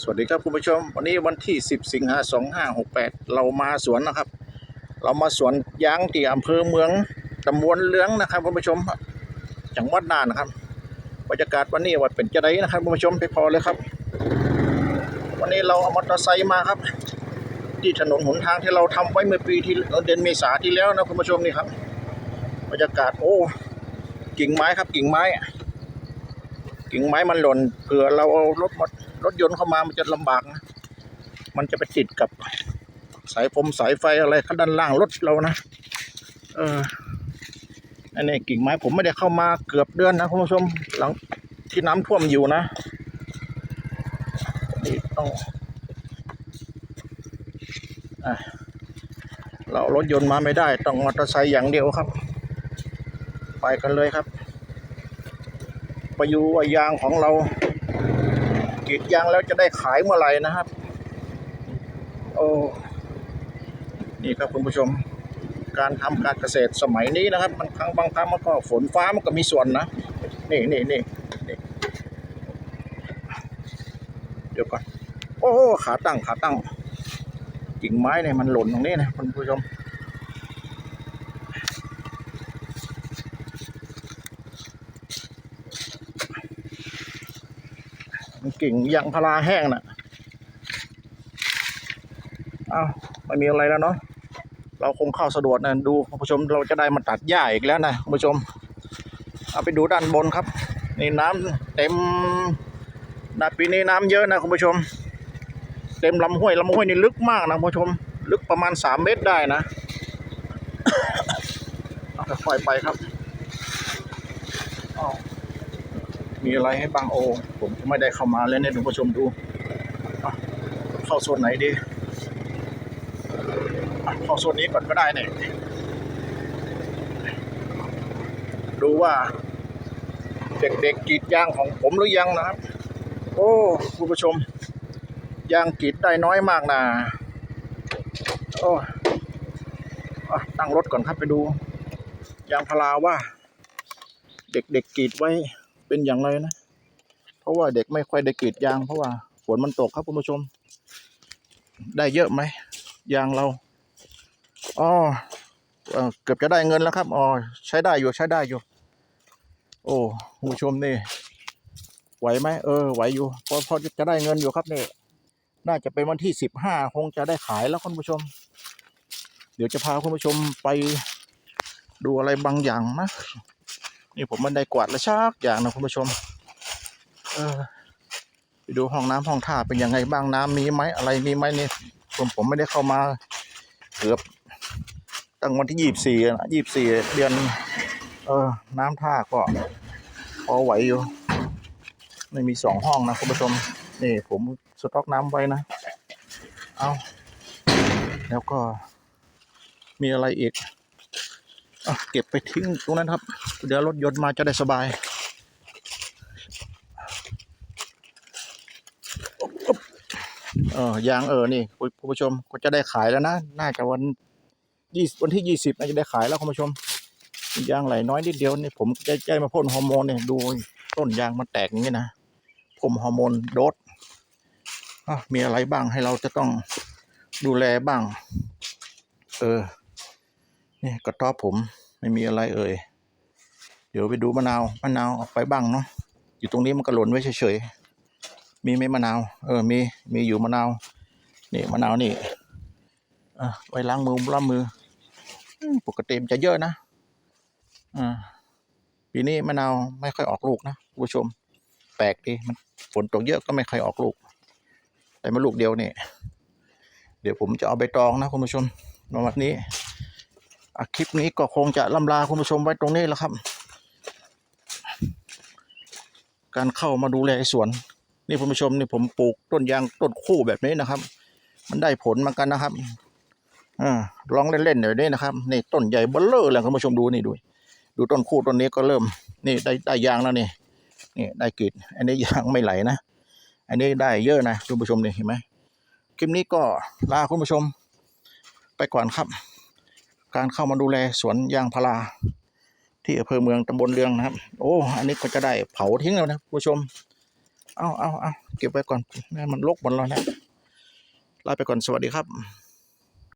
สวัสดีครับคุณผู้ชม วันนี้วันที่ 10 สิงหา2568 เรามาสวนนะครับ เรามาสวนยางที่อำเภอเมืองตำบลเลืองนะครับคุณผู้ชมจังหวัดน่านนะครับบรรยากาศวันนี้ว่าเป็นจะไดนะครับคุณผู้ชมไปพอเลยครับ วันนี้เราเอามอเตอร์ไซค์มาครับ ที่ถนนหนทางที่เราทำไว้เมื่อปีที่เดือนเมษาที่แล้วนะคุณผู้ชมนี่ครับบรรยากาศโอ้กิ่งไม้ครับกิ่งไม้กิ่งไม้มันหล่นเผื่อเราเอารถมาร รถยนต์เข้ามามันจะลำบากนะมันจะไปติดกับสายฟมสายไฟอะไรข้างด้านล่างรถเรานะ เอออันนี้กิ่งไม้ผมไม่ได้เข้ามาเกือบเดือนนะคุณผู้ชมหลังที่น้ำท่วมอยู่นะนี่ต้องอะเรารถยนต์มาไม่ได้ ต้องมอเตอร์ไซค์อย่างเดียวครับ ไปกันเลยครับไปยูว่ายางของเรา รีดยางแล้วจะได้ขายเมื่อไหร่นะครับ โอ้นี่ครับคุณผู้ชม การทำการเกษตรสมัยนี้นะครับ มันครั้งบางครั้งมันก็ฝนฟ้ามันก็มีส่วนนะนี่นี่นี่นี่เดี๋ยวก่อนโอ้ขาตั้งขาตั้งกิ่งไม้เนี่ยมันหล่นตรงนี้นะคุณผู้ชม กิ่งยางพาราแห้งน่ะเอาไม่มีอะไรแล้วเนาะเราคงเข้าสะดวกนะดูคุณผู้ชมเราจะได้มาตัดหญ้าอีกแล้วนะคุณผู้ชม เอาไปดูด้านบนครับนี่น้ำเต็มนะปีนี้น้ำเยอะนะคุณผู้ชม เต็มลำห้วยลำห้วยนี่ลึกมากนะคุณผู้ชม ลึกประมาณสามเมตรได้นะเอาค่อยไปครับอ้าว มีอะไรให้บ้างโอ้ผมก็ไม่ได้เข้ามาเลยเนี่ยคุณผู้ชมดู เข้าโซนไหนดี เข้าโซนนี้ก่อนก็ได้เนี่ยดูว่าเด็กๆกรีดยางของผมหรือยังนะครับ โอ้คุณผู้ชม ยางกรีดได้น้อยมากนะโอ้ตั้งรถก่อนครับไปดู ยางพาราว่า เด็กๆกรีดไว้ เป็นอย่างไรนะ เพราะว่าเด็กไม่ค่อยได้กรีดยาง เพราะว่าฝนมันตกครับคุณผู้ชม ได้เยอะไหมยางเราอ๋อเกือบจะได้เงินแล้วครับอ๋อใช้ได้อยู่ใช้ได้อยู่ โอ้คุณผู้ชมนี่ ไหวไหมเออไหวอยู่พอพอจะได้เงินอยู่ครับนี่น่าจะเป็นวันที่สิบห้าคงจะได้ขายแล้วคุณผู้ชม เดี๋ยวจะพาคุณผู้ชมไปดูอะไรบางอย่างนะ นี่ผมมันได้กวาดและชักอย่างนะคุณผู้ชม เออไปดูห้องน้ำห้องท่าเป็นยังไงบ้างน้ำมีไหมอะไรมีไหมนี่ผมผมไม่ได้เข้ามาเกือบตั้งวันที่ยี่สิบสี่นะยี่สิบสี่เดือน เออ น้ำท่าก็พอไหวอยู่ไม่มีสองห้องนะคุณผู้ชมนี่ผมสต็อกน้ำไว้นะ เอาแล้วก็มีอะไรอีก เก็บไปทิ้งตรงนั้นครับ เดี๋ยวรถยนต์มาจะได้สบายเออยางเออนี่คุณผู้ชมก็จะได้ขายแล้วนะน่าจะวันยี่วันที่ยี่สิบน่าจะได้ขายแล้วคุณผู้ชมยางไหลน้อยนิดเดียวนี่ผมจะใจมาพ่นฮอร์โมนเนี่ยดูต้นยางมันแตกอย่างนี้นะผมฮอร์โมนโดสมีอะไรบ้างให้เราจะต้องดูแลบ้าง เออ นี่กระต๊อบผมไม่มีอะไรเอ่ย เดี๋ยวไปดูมะนาวมะนาวออกไปบ้างเนาะอยู่ตรงนี้มันก็หล่นไว้เฉยๆมีไหมมะนาว เออมีมีอยู่มะนาวนี่มะนาวนี่อะไว้ล้างมือล้างมือปกติมันจะเยอะนะอ่าปีนี้มะนาวไม่ค่อยออกลูกนะคุณผู้ชม แปลกดีมันฝนตกเยอะก็ไม่ค่อยออกลูก แต่มาลูกเดียวนี่เดี๋ยวผมจะเอาใบตองนะคุณผู้ชมวันนี้ คลิปนี้ก็คงจะล่ำลาคุณผู้ชมไว้ตรงนี้แล้วครับ การเข้ามาดูแลสวน นี่คุณผู้ชมนี่ผมปลูกต้นยางต้นคู่แบบนี้นะครับ มันได้ผลเหมือนกันนะครับอ่าลองเล่นๆหน่อยนี่นะครับนี่ต้นใหญ่เบ้อเลอร์เลยคุณผู้ชมดูนี่ดูดูต้นคู่ต้นนี้ก็เริ่ม นี่ได้ได้ยางแล้วนี่นี่ได้กรีดอันนี้ยางไม่ไหลนะ อันนี้ได้เยอะนะคุณผู้ชมนี่เห็นไหมคลิปนี้ก็ลาคุณผู้ชม ไปก่อนครับ การเข้ามาดูแลสวนยางพาราที่อำเภอเมืองตำบลเรืองนะครับ โอ้อันนี้ก็จะได้เผาทิ้งแล้วนะผู้ชม เอาเอาเอาเก็บไว้ก่อนแม่มันลกหมดแล้วนะลาไปก่อนสวัสดีครับ